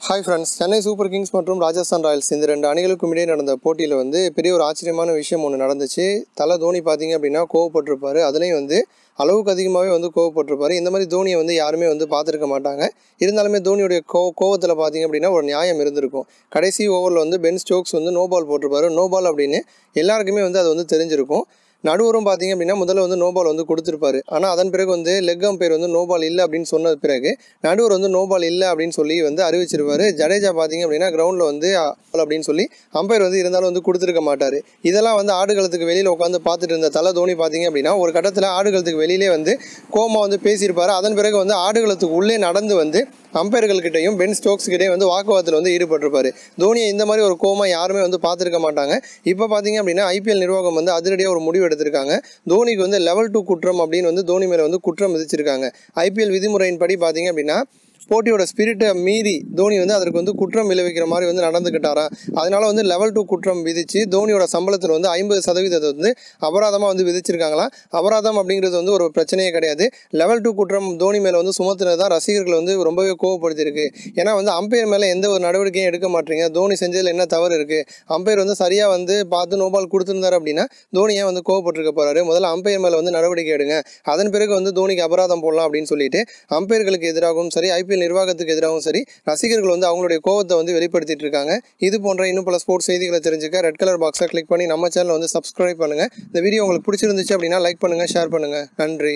Hi friends Chennai super kings மற்றும் Rajasthan Royals இந்த ரெண்டு அணிகளுக்கும் இடையே நடந்த போட்டியில் வந்து பெரிய ஒரு ஆச்சரியமான விஷயம் ஒன்று நடந்துச்சு. தலை தோனி பார்த்தீங்க அப்படின்னா கோவப்பட்டிருப்பார். அதுலேயும் வந்து அளவுக்கு அதிகமாகவே வந்து கோவப்பட்டிருப்பார். இந்த மாதிரி தோனியை வந்து யாருமே வந்து பார்த்துருக்க மாட்டாங்க. இருந்தாலுமே தோனியுடைய கோ கோவத்தில் பார்த்தீங்க அப்படின்னா ஒரு நியாயம் இருந்திருக்கும். கடைசி ஓவரில் வந்து பென் ஸ்டோக்ஸ் வந்து நோபால் போட்டிருப்பாரு. நோ பால் அப்படின்னு எல்லாருக்குமே வந்து அது வந்து தெரிஞ்சிருக்கும். நடுவரும் பார்த்தீங்க அப்படின்னா முதல்ல வந்து நோபால் வந்து கொடுத்துருப்பாரு. ஆனால் அதன் பிறகு வந்து லெக் அம்பையர் வந்து நோபால் இல்லை அப்படின்னு சொன்ன பிறகு நடுவர் வந்து நோபால் இல்லை அப்படின்னு சொல்லி வந்து அறிவிச்சிருப்பாரு. ஜடேஜா பார்த்தீங்க அப்படின்னா கிரவுண்டில் வந்து அப்படின்னு சொல்லி அம்பையர் வந்து இருந்தாலும் வந்து கொடுத்துருக்க மாட்டார். இதெல்லாம் வந்து ஆடுகளத்துக்கு வெளியில் உட்காந்து பார்த்துட்டு இருந்த தலை தோனி பார்த்தீங்க அப்படின்னா ஒரு கட்டத்தில் ஆடுகளத்துக்கு வெளியிலே வந்து கோமா வந்து பேசியிருப்பார். அதன் பிறகு வந்து ஆடுகளத்துக்கு உள்ளே நடந்து வந்து அம்பையர்கள்கிட்டையும் பென் ஸ்டோக்ஸ் கிட்டையும் வந்து வாக்குவாதத்தில் வந்து ஈடுபட்டிருப்பாரு. தோனியை இந்த மாதிரி ஒரு கோமா யாருமே வந்து பார்த்துருக்க மாட்டாங்க. இப்போ பார்த்தீங்க அப்படின்னா ஐபிஎல் நிர்வாகம் வந்து அதிரடியாக ஒரு முடிவு எடுத்திருக்காங்க. தோனிக்கு வந்து லெவல் டூ குற்றம் அப்படின்னு வந்து தோனி மேலே வந்து குற்றம் விதிச்சிருக்காங்க. ஐபிஎல் விதிமுறையின்படி பார்த்தீங்க அப்படின்னா போட்டியோட ஸ்பிரிட்டை மீறி தோனி வந்து அதற்கு வந்து குற்றம் விளைவிக்கிற மாதிரி வந்து நடந்துக்கிட்டாரா அதனால வந்து லெவல் டூ குற்றம் விதித்து தோனியோட சம்பளத்தில் வந்து ஐம்பது சதவீதத்தை வந்து அபராதமாக வந்து விதிச்சிருக்காங்களா? அபராதம் அப்படிங்கிறது வந்து ஒரு பிரச்சனையே கிடையாது. லெவல் டூ குற்றம் தோனி மேலே வந்து சுமத்துனது தான் ரசிகர்கள் வந்து ரொம்பவே கோவப்படுத்தியிருக்கு. ஏன்னா வந்து அம்பையர் மேலே எந்த ஒரு நடவடிக்கையும் எடுக்க மாட்டீங்க. தோனி செஞ்சதில் என்ன தவறு இருக்குது அம்பையர் வந்து சரியாக வந்து பார்த்து நோபால் கொடுத்துருந்தாரு அப்படின்னா தோனி ஏன் வந்து கோவப்பட்டிருக்க போகிறாரு முதல்ல அம்பையர் மேலே வந்து நடவடிக்கை எடுங்க. அதன் பிறகு வந்து தோனிக்கு அபராதம் போடலாம் அப்படின்னு சொல்லிட்டு அம்பையர்களுக்கு எதிராகவும் சரி ஐபிஎல் நிர்வாகத்துக்கு எதிராகவும் சரி ரசிகர்கள் வந்து அவங்களுடைய கோவத்தை வந்து வெளிப்படுத்திட்டு இருக்காங்க. இது போன்ற இன்னும் பல ஸ்போர்ட்ஸ் செய்திகளை தெரிஞ்சுக்க ரெட் கலர் பாக்ஸை கிளிக் பண்ணி நம்ம சேனலை வந்து சப்ஸ்கிரைப் பண்ணுங்கள் இந்த வீடியோ உங்களுக்கு பிடிச்சிருந்துச்சு அப்படின்னா லைக் பண்ணுங்கள் ஷேர் பண்ணுங்கள் நன்றி.